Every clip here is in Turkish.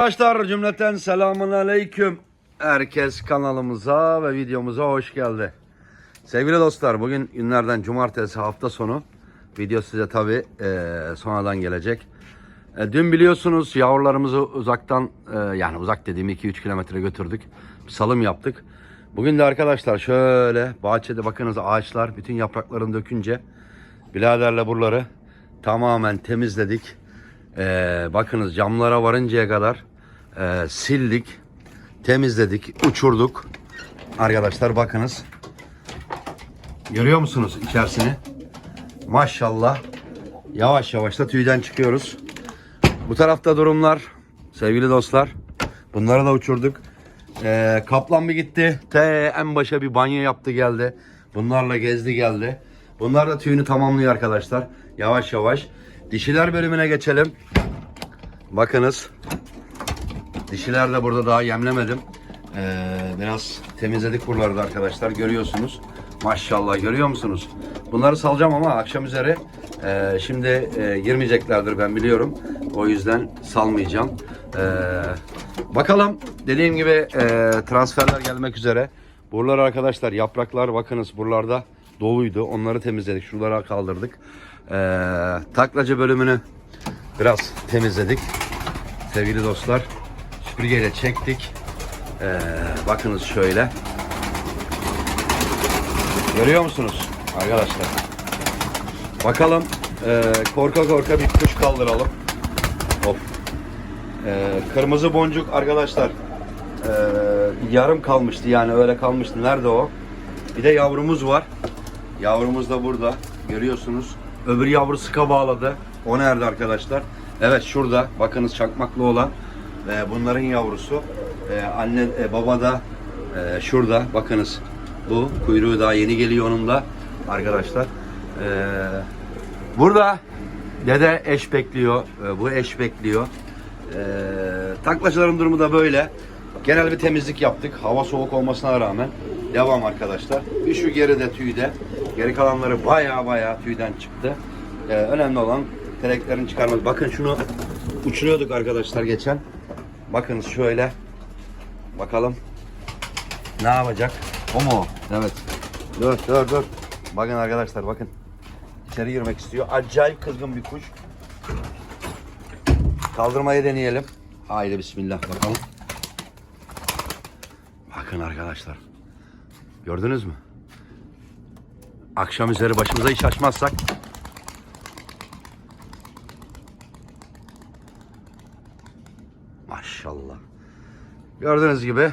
Arkadaşlar cümleten selamun aleyküm. Herkes kanalımıza ve videomuza hoş geldi. Sevgili dostlar bugün günlerden cumartesi hafta sonu. Video size tabi sonradan gelecek. E, dün biliyorsunuz yavrularımızı uzaktan e, yani uzak dediğim 2-3 kilometre götürdük. Bir salım yaptık. Bugün de arkadaşlar şöyle bahçede bakınız ağaçlar bütün yapraklarını dökünce biraderle buraları tamamen temizledik. Ee, bakınız camlara varıncaya kadar e, sildik, temizledik, uçurduk. Arkadaşlar bakınız. Görüyor musunuz içerisini? Maşallah. Yavaş yavaş da tüyden çıkıyoruz. Bu tarafta durumlar sevgili dostlar. Bunları da uçurduk. Ee, kaplan bir gitti. Te en başa bir banyo yaptı geldi. Bunlarla gezdi geldi. Bunlar da tüyünü tamamlıyor arkadaşlar. Yavaş yavaş. Dişiler bölümüne geçelim. Bakınız. Dişiler de burada daha yemlemedim. Ee, biraz temizledik buraları da arkadaşlar. Görüyorsunuz. Maşallah görüyor musunuz? Bunları salacağım ama akşam üzeri e, şimdi e, girmeyeceklerdir ben biliyorum. O yüzden salmayacağım. Ee, bakalım dediğim gibi e, transferler gelmek üzere. Buralar arkadaşlar yapraklar bakınız buralarda doluydu. Onları temizledik. Şuralara kaldırdık. Ee, taklacı bölümünü biraz temizledik. Sevgili dostlar. Süpürgeyle çektik. Ee, bakınız şöyle. Görüyor musunuz arkadaşlar? Bakalım ee, korka korka bir kuş kaldıralım. Hop. Ee, kırmızı boncuk arkadaşlar ee, yarım kalmıştı yani öyle kalmıştı. Nerede o? Bir de yavrumuz var. Yavrumuz da burada. Görüyorsunuz. Öbür yavru sıka bağladı. O nerede arkadaşlar? Evet şurada. Bakınız çakmaklı olan. Ee, bunların yavrusu. Ee, anne e, baba da e, şurada. Bakınız. Bu kuyruğu daha yeni geliyor onun da. Arkadaşlar. Ee, burada dede eş bekliyor. Ee, bu eş bekliyor. Ee, taklacıların durumu da böyle. Genel bir temizlik yaptık. Hava soğuk olmasına rağmen. Devam arkadaşlar. Bir şu geride tüyde. Geri kalanları baya baya tüyden çıktı. Ee, önemli olan teleklerin çıkarması. Bakın şunu uçuruyorduk arkadaşlar geçen. Bakınız şöyle. Bakalım. Ne yapacak? O mu? Evet. Dur dur dur. Bakın arkadaşlar bakın. İçeri girmek istiyor. Acayip kızgın bir kuş. Kaldırmayı deneyelim. Haydi bismillah bakalım. Bakın arkadaşlar. Gördünüz mü? Akşam üzeri başımıza iş açmazsak Maşallah. Gördüğünüz gibi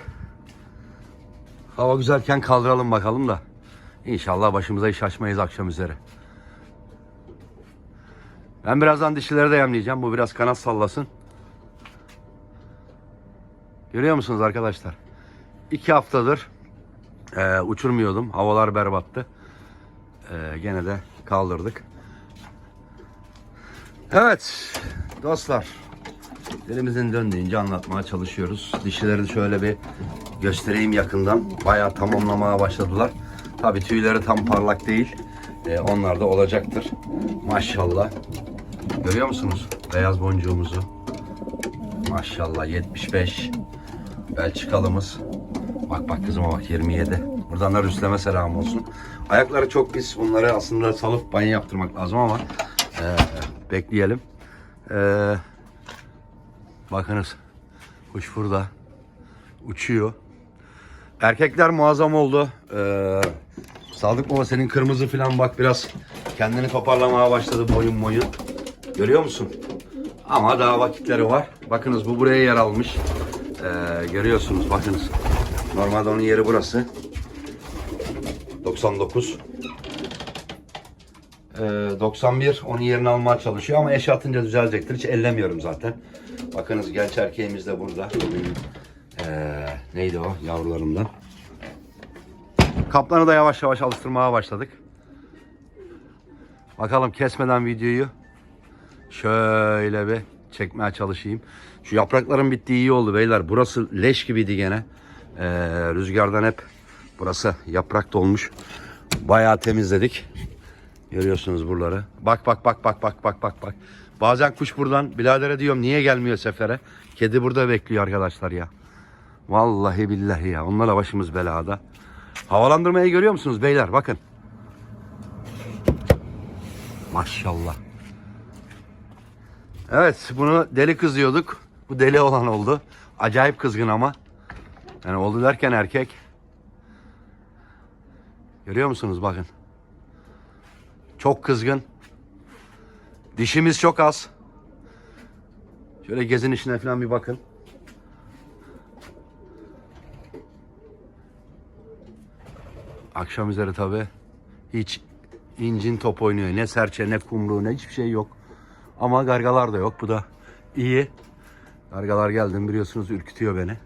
hava güzelken kaldıralım bakalım da İnşallah başımıza iş açmayız akşam üzeri. Ben birazdan dişileri de yemleyeceğim. Bu biraz kanat sallasın. Görüyor musunuz arkadaşlar? İki haftadır e, uçurmuyordum. Havalar berbattı. E, gene de kaldırdık. Evet dostlar. Elimizin döndüğünce anlatmaya çalışıyoruz. Dişileri şöyle bir göstereyim yakından. Bayağı tamamlamaya başladılar. Tabii tüyleri tam parlak değil. E, onlar da olacaktır. Maşallah. Görüyor musunuz? Beyaz boncuğumuzu. Maşallah 75. Belçikalımız. Bak bak kızıma bak 27. Buradan da Rüstem'e selam olsun. Ayakları çok pis. Bunları aslında salıp banyo yaptırmak lazım ama e, bekleyelim. E, bakınız. Kuş burada. Uçuyor. Erkekler muazzam oldu. Ee, Sadık Baba senin kırmızı falan bak biraz kendini toparlamaya başladı boyun boyun. Görüyor musun? Ama daha vakitleri var. Bakınız bu buraya yer almış. Ee, görüyorsunuz bakınız. Normalde onun yeri burası. 99. Ee, 91 onun yerini almaya çalışıyor ama eş atınca düzelecektir. Hiç ellemiyorum zaten. Bakınız genç erkeğimiz de burada. Ee, neydi o yavrularımdan. Kaplanı da yavaş yavaş alıştırmaya başladık. Bakalım kesmeden videoyu şöyle bir çekmeye çalışayım. Şu yaprakların bittiği iyi oldu beyler. Burası leş gibiydi gene. Ee, rüzgardan hep burası yaprak dolmuş. Bayağı temizledik. Görüyorsunuz buraları. Bak bak bak bak bak bak bak bak. Bazen kuş buradan biradere diyorum niye gelmiyor sefere? Kedi burada bekliyor arkadaşlar ya. Vallahi billahi ya. Onlarla başımız belada. Havalandırmayı görüyor musunuz beyler? Bakın. Maşallah. Evet bunu deli kız diyorduk. Bu deli olan oldu. Acayip kızgın ama. Yani oldu derken erkek. Görüyor musunuz bakın. Çok kızgın. Dişimiz çok az. Şöyle gezin işine falan bir bakın. Akşam üzeri tabi hiç incin top oynuyor. Ne serçe ne kumru ne hiçbir şey yok. Ama gargalar da yok. Bu da iyi. Gargalar geldim biliyorsunuz ürkütüyor beni.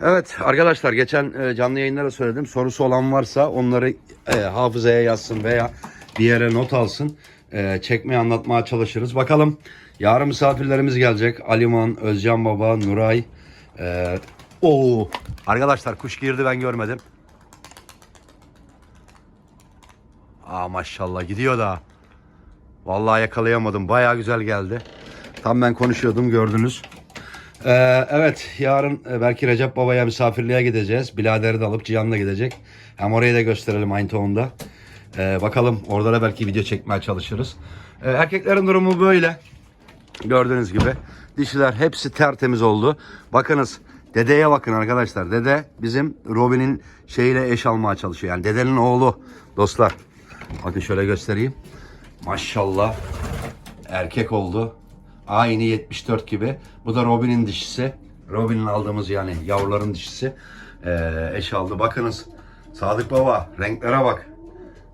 Evet arkadaşlar geçen e, canlı yayınlara söyledim. Sorusu olan varsa onları e, hafızaya yazsın veya bir yere not alsın. E, çekmeye anlatmaya çalışırız. Bakalım yarın misafirlerimiz gelecek. Aliman, Özcan Baba, Nuray. E, oo. Arkadaşlar kuş girdi ben görmedim. Aa maşallah gidiyor da. Vallahi yakalayamadım. Baya güzel geldi. Tam ben konuşuyordum gördünüz. Ee, evet yarın e, belki Recep Baba'ya misafirliğe gideceğiz. Bilader'i de alıp Cihan'la gidecek. Hem orayı da gösterelim aynı tonda. Ee, bakalım orada da belki video çekmeye çalışırız. Ee, erkeklerin durumu böyle. Gördüğünüz gibi. Dişiler hepsi tertemiz oldu. Bakınız dedeye bakın arkadaşlar. Dede bizim Robin'in şeyiyle eş almaya çalışıyor. Yani dedenin oğlu dostlar. Bakın şöyle göstereyim. Maşallah erkek oldu. Aynı 74 gibi. Bu da Robin'in dişisi. Robin'in aldığımız yani yavruların dişisi. Ee, eş aldı. Bakınız. Sadık Baba renklere bak.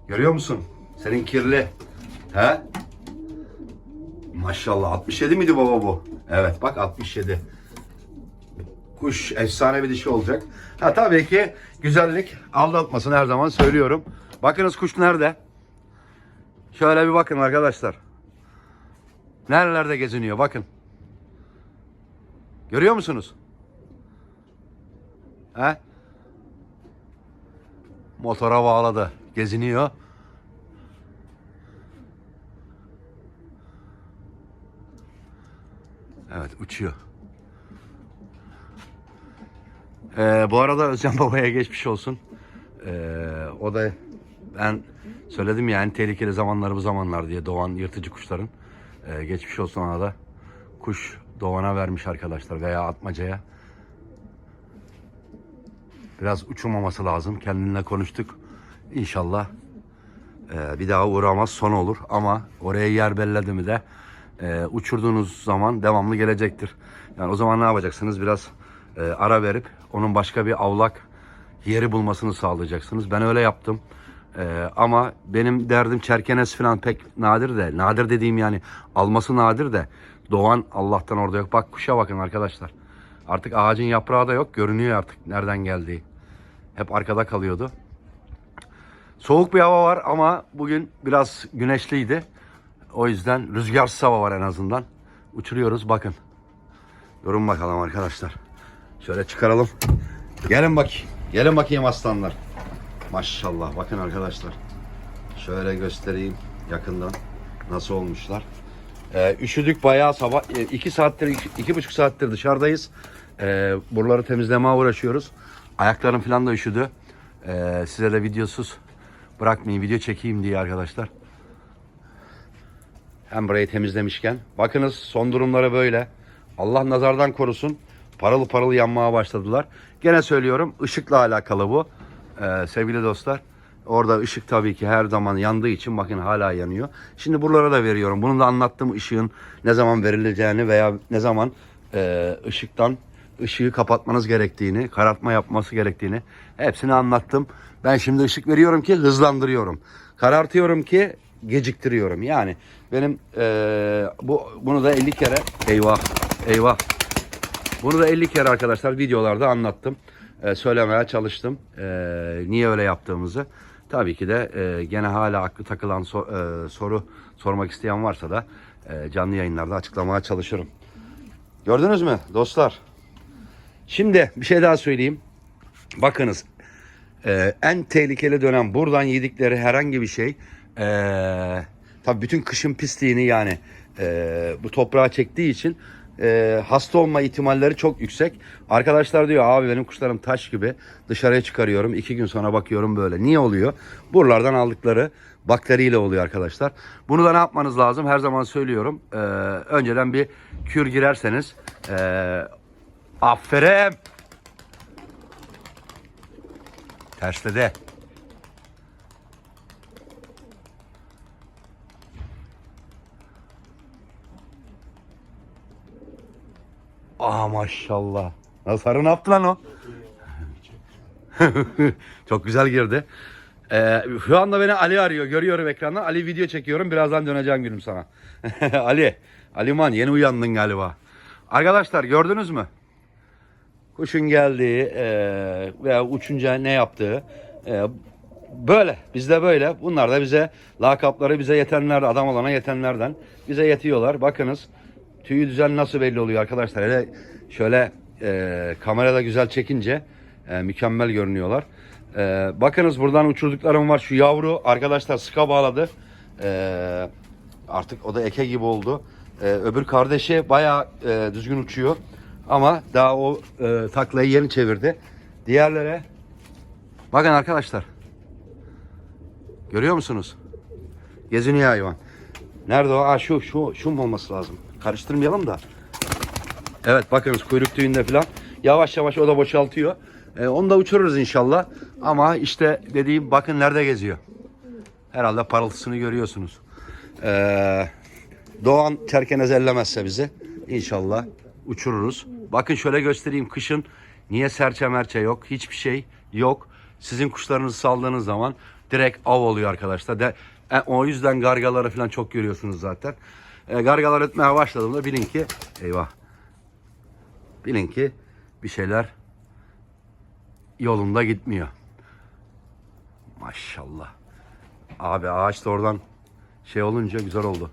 Görüyor musun? Senin kirli. He? Maşallah 67 miydi baba bu? Evet bak 67. Kuş efsane bir dişi olacak. Ha tabii ki güzellik aldatmasın her zaman söylüyorum. Bakınız kuş nerede? Şöyle bir bakın arkadaşlar. Nerelerde geziniyor bakın. Görüyor musunuz? He? Motora bağladı. Geziniyor. Evet uçuyor. Ee, bu arada Özcan Baba'ya geçmiş olsun. Ee, o da ben söyledim ya en tehlikeli zamanlar bu zamanlar diye doğan yırtıcı kuşların. Ee, geçmiş olsun ona da. Kuş doğana vermiş arkadaşlar veya atmacaya. Biraz uçurmaması lazım. Kendinle konuştuk. İnşallah e, bir daha uğramaz son olur. Ama oraya yer belledi mi de e, uçurduğunuz zaman devamlı gelecektir. Yani o zaman ne yapacaksınız? Biraz e, ara verip onun başka bir avlak yeri bulmasını sağlayacaksınız. Ben öyle yaptım. E, ama benim derdim çerkenes falan pek nadir de. Nadir dediğim yani alması nadir de. Doğan Allah'tan orada yok. Bak kuşa bakın arkadaşlar. Artık ağacın yaprağı da yok. Görünüyor artık nereden geldiği. Hep arkada kalıyordu. Soğuk bir hava var ama bugün biraz güneşliydi. O yüzden rüzgarsız hava var en azından. Uçuruyoruz bakın. Durun bakalım arkadaşlar. Şöyle çıkaralım. Gelin bakayım. Gelin bakayım aslanlar. Maşallah bakın arkadaşlar. Şöyle göstereyim yakından nasıl olmuşlar. Ee, üşüdük bayağı sabah 2 saattir iki, iki buçuk saattir dışarıdayız. Ee, buraları temizlemeye uğraşıyoruz. Ayaklarım falan da üşüdü. Ee, size de videosuz bırakmayayım video çekeyim diye arkadaşlar. Hem burayı temizlemişken. Bakınız son durumları böyle. Allah nazardan korusun. Paralı paralı yanmaya başladılar. Gene söylüyorum ışıkla alakalı bu. Ee, sevgili dostlar. Orada ışık tabii ki her zaman yandığı için bakın hala yanıyor. Şimdi buralara da veriyorum. Bunu da anlattım ışığın ne zaman verileceğini veya ne zaman e, ışıktan ışığı kapatmanız gerektiğini, karartma yapması gerektiğini hepsini anlattım. Ben şimdi ışık veriyorum ki hızlandırıyorum. Karartıyorum ki geciktiriyorum. Yani benim e, bu bunu da 50 kere eyvah eyvah bunu da 50 kere arkadaşlar videolarda anlattım. E, söylemeye çalıştım. E, niye öyle yaptığımızı. Tabii ki de e, gene hala aklı takılan so- e, soru sormak isteyen varsa da e, canlı yayınlarda açıklamaya çalışırım. Gördünüz mü dostlar? Şimdi bir şey daha söyleyeyim. Bakınız e, en tehlikeli dönem buradan yedikleri herhangi bir şey e, tabii bütün kışın pisliğini yani e, bu toprağa çektiği için e, hasta olma ihtimalleri çok yüksek. Arkadaşlar diyor abi benim kuşlarım taş gibi dışarıya çıkarıyorum. iki gün sonra bakıyorum böyle. Niye oluyor? Buralardan aldıkları bakteriyle oluyor arkadaşlar. Bunu da ne yapmanız lazım? Her zaman söylüyorum. E, önceden bir kür girerseniz e, aferin. Tersledi. Aa maşallah. Nasıl sarı ne yaptı lan o? Çok güzel girdi. Ee, şu anda beni Ali arıyor. Görüyorum ekrandan. Ali video çekiyorum. Birazdan döneceğim gülüm sana. Ali. Aliman yeni uyandın galiba. Arkadaşlar gördünüz mü? Kuşun geldiği e, veya uçunca ne yaptığı e, böyle. Bizde böyle. Bunlar da bize lakapları bize yetenler, adam olana yetenlerden bize yetiyorlar. Bakınız tüyü düzen nasıl belli oluyor arkadaşlar. Hele şöyle e, kamerada güzel çekince e, mükemmel görünüyorlar. E, bakınız buradan uçurduklarım var. Şu yavru arkadaşlar sıka bağladı. E, artık o da eke gibi oldu. E, öbür kardeşi bayağı e, düzgün uçuyor. Ama daha o e, taklayı yeni çevirdi. Diğerlere bakın arkadaşlar. Görüyor musunuz? Geziniyor hayvan. Nerede o? Aa, şu, şu, şu mu olması lazım? Karıştırmayalım da. Evet bakınız kuyruk tüyünde falan. Yavaş yavaş o da boşaltıyor. Ee, onu da uçururuz inşallah. Ama işte dediğim bakın nerede geziyor. Herhalde parıltısını görüyorsunuz. Ee, Doğan çerkenez ellemezse bizi inşallah uçururuz. Bakın şöyle göstereyim kışın niye serçe merçe yok hiçbir şey yok. Sizin kuşlarınızı saldığınız zaman direkt av oluyor arkadaşlar. De, e, o yüzden gargaları falan çok görüyorsunuz zaten. E, gargalar ötmeye başladığında bilin ki eyvah. Bilin ki bir şeyler yolunda gitmiyor. Maşallah. Abi ağaç da oradan şey olunca güzel oldu.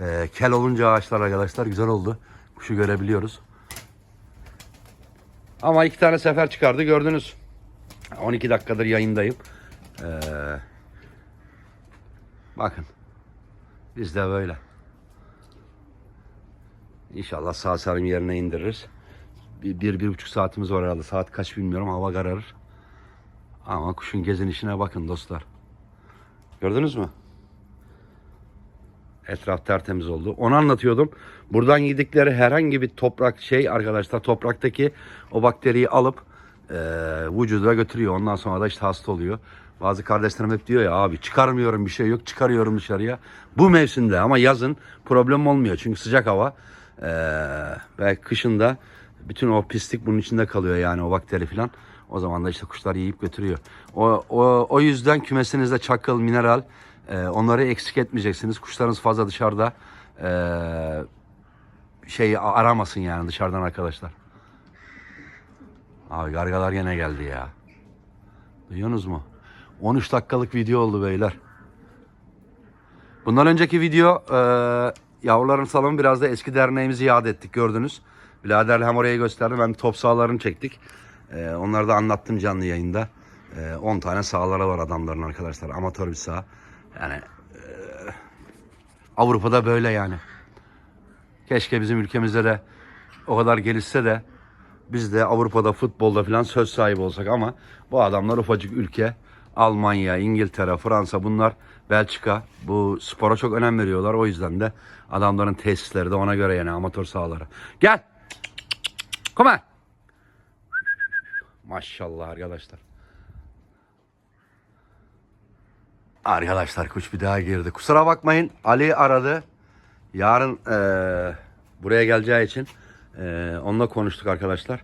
Ee, kel olunca ağaçlar arkadaşlar güzel oldu. Kuşu görebiliyoruz. Ama iki tane sefer çıkardı gördünüz. 12 dakikadır yayındayım. Ee, bakın. Biz de böyle. İnşallah sağ salim yerine indiririz. Bir, bir, bir buçuk saatimiz var herhalde. Saat kaç bilmiyorum. Hava kararır. Ama kuşun gezinişine bakın dostlar. Gördünüz mü? Etraf tertemiz oldu. Onu anlatıyordum. Buradan yedikleri herhangi bir toprak şey arkadaşlar topraktaki o bakteriyi alıp e, vücuda götürüyor. Ondan sonra da işte hasta oluyor. Bazı kardeşlerim hep diyor ya abi çıkarmıyorum bir şey yok çıkarıyorum dışarıya. Bu mevsimde ama yazın problem olmuyor. Çünkü sıcak hava e, ve kışında bütün o pislik bunun içinde kalıyor yani o bakteri falan. O zaman da işte kuşlar yiyip götürüyor. O, o, o yüzden kümesinizde çakıl, mineral e, onları eksik etmeyeceksiniz. Kuşlarınız fazla dışarıda e, şey aramasın yani dışarıdan arkadaşlar. Abi gargalar gene geldi ya. Duyuyorsunuz mu? 13 dakikalık video oldu beyler. Bundan önceki video e, yavruların salonu biraz da eski derneğimizi yad ettik gördünüz. Biraderle hem oraya gösterdim hem top sahalarını çektik. E, onları da anlattım canlı yayında. E, 10 tane sahaları var adamların arkadaşlar. Amatör bir saha. Yani e, Avrupa'da böyle yani. Keşke bizim ülkemizde de o kadar gelişse de biz de Avrupa'da futbolda falan söz sahibi olsak ama bu adamlar ufacık ülke. Almanya, İngiltere, Fransa bunlar Belçika bu spora çok önem veriyorlar. O yüzden de adamların tesisleri de ona göre yani amatör sahaları. Gel. Come on. Maşallah arkadaşlar. Arkadaşlar kuş bir daha girdi. Kusura bakmayın Ali aradı. Yarın eee, buraya geleceği için eee, onunla konuştuk arkadaşlar.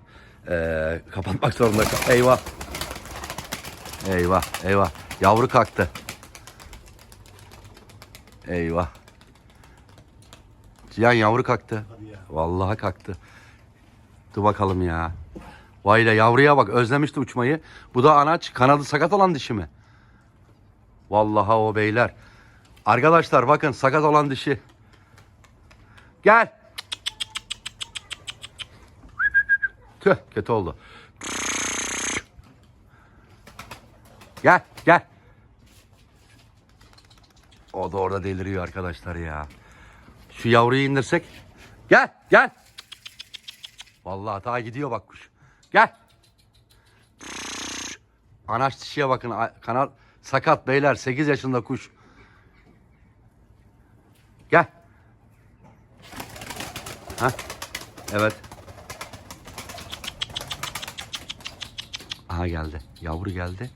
Eee, kapatmak zorunda Eyvah. Eyvah eyvah. Yavru kalktı. Eyvah. Cihan yavru kalktı. Vallahi kalktı. Dur bakalım ya. Vay la yavruya bak özlemişti uçmayı. Bu da anaç kanadı sakat olan dişi mi? Vallahi o beyler. Arkadaşlar bakın sakat olan dişi. Gel. Tüh kötü oldu. Gel gel. O da orada deliriyor arkadaşlar ya. Şu yavruyu indirsek. Gel gel. Vallahi daha gidiyor bak kuş. Gel. Anaç dişiye bakın. Kanal sakat beyler. 8 yaşında kuş. Gel. Ha? Evet. Aha geldi. Yavru geldi.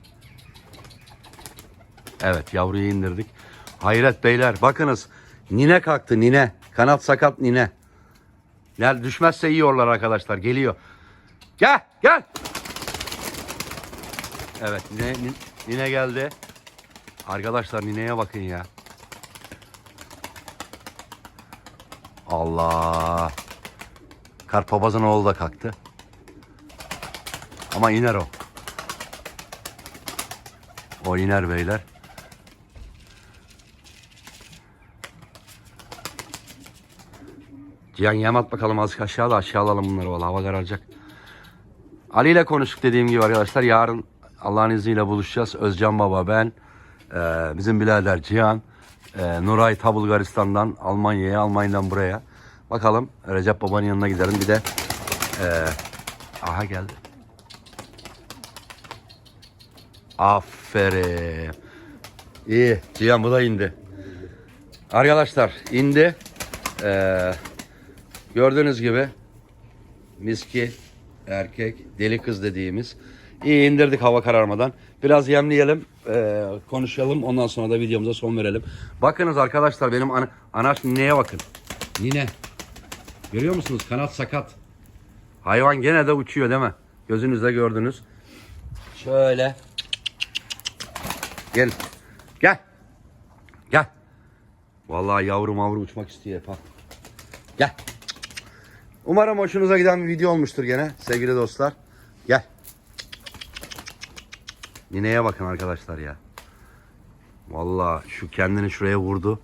Evet yavruyu indirdik. Hayret beyler bakınız. Nine kalktı nine. Kanat sakat nine. Gel düşmezse yiyorlar arkadaşlar. Geliyor. Gel gel. Evet nine, nin- nine geldi. Arkadaşlar nineye bakın ya. Allah. Karpabazın oğlu da kalktı. Ama iner o. O iner beyler. Cihan yem at bakalım azıcık aşağıda aşağı alalım bunları valla hava kararacak. Ali ile konuştuk dediğim gibi arkadaşlar. Yarın Allah'ın izniyle buluşacağız. Özcan Baba ben, e, bizim birader Cihan, e, Nuray ta Bulgaristan'dan Almanya'ya, Almanya'dan buraya. Bakalım Recep Baba'nın yanına gidelim. Bir de e, aha geldi. Aferin. İyi. Cihan bu da indi. Arkadaşlar indi. Ee, gördüğünüz gibi miski erkek deli kız dediğimiz. İyi indirdik hava kararmadan. Biraz yemleyelim, ee, konuşalım. Ondan sonra da videomuza son verelim. Bakınız arkadaşlar benim ana, anaç nineye bakın. Nine. Görüyor musunuz? Kanat sakat. Hayvan gene de uçuyor değil mi? Gözünüzde gördünüz. Şöyle. Gel. Gel. Gel. Vallahi yavru mavru uçmak istiyor hep ha. Gel. Umarım hoşunuza giden bir video olmuştur gene sevgili dostlar. Gel. Nineye bakın arkadaşlar ya. Vallahi şu kendini şuraya vurdu.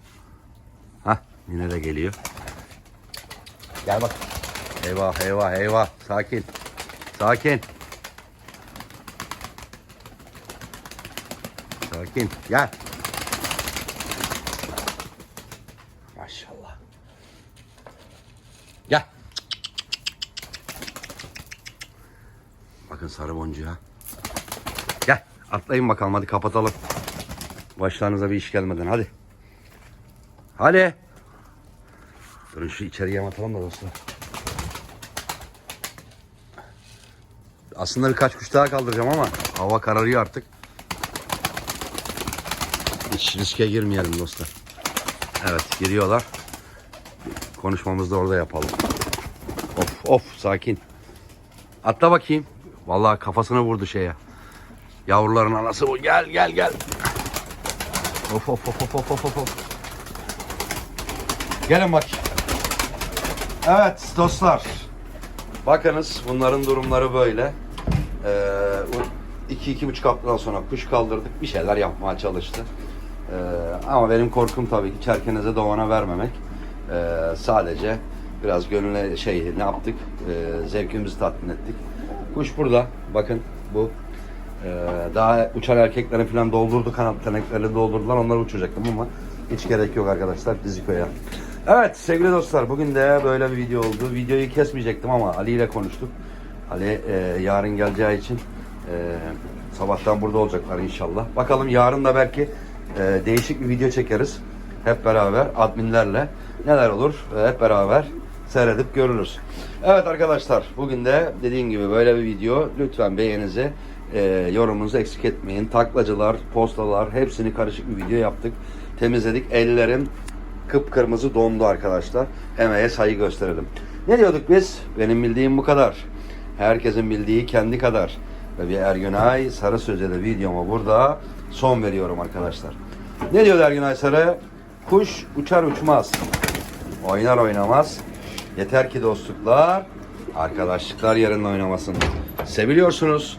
Hah nine de geliyor. Gel bak. Eyvah eyvah eyvah. Sakin. Sakin. Sakin. Gel. Maşallah. Gel. Bakın sarı boncuğa. Atlayın bakalım hadi kapatalım. Başlarınıza bir iş gelmeden hadi. Hadi. Durun şu içeriye atalım da dostlar. Aslında birkaç kuş daha kaldıracağım ama hava kararıyor artık. Hiç riske girmeyelim dostlar. Evet giriyorlar. Konuşmamızı da orada yapalım. Of of sakin. Atla bakayım. Vallahi kafasını vurdu şeye. Yavruların anası bu. Gel gel gel. Of of of of of of of. Gelin bak. Evet dostlar. Bakınız bunların durumları böyle. Ee, iki iki buçuk haftadan sonra kuş kaldırdık. Bir şeyler yapmaya çalıştı. Ee, ama benim korkum tabii ki çerkenize doğana vermemek. Ee, sadece biraz gönüle şey ne yaptık? Ee, zevkimizi tatmin ettik. Kuş burada. Bakın bu. Ee, daha uçan erkeklerin falan doldurdu kanat teneklerini doldurdular. Onları uçuracaktım ama hiç gerek yok arkadaşlar Diziko'ya. Evet sevgili dostlar bugün de böyle bir video oldu. Videoyu kesmeyecektim ama Ali ile konuştuk. Ali e, yarın geleceği için e, sabahtan burada olacaklar inşallah. Bakalım yarın da belki e, değişik bir video çekeriz. Hep beraber adminlerle neler olur e, hep beraber seyredip görürüz. Evet arkadaşlar bugün de dediğim gibi böyle bir video. Lütfen beğeninizi e, yorumunuzu eksik etmeyin. Taklacılar, postalar hepsini karışık bir video yaptık. Temizledik. Ellerim kıpkırmızı dondu arkadaşlar. Emeğe saygı gösterelim. Ne diyorduk biz? Benim bildiğim bu kadar. Herkesin bildiği kendi kadar. Ve bir Ergünay Sarı Söz'e de videoma burada son veriyorum arkadaşlar. Ne diyor Ergünay Sarı? Kuş uçar uçmaz. Oynar oynamaz. Yeter ki dostluklar, arkadaşlıklar yerinde oynamasın. Seviliyorsunuz.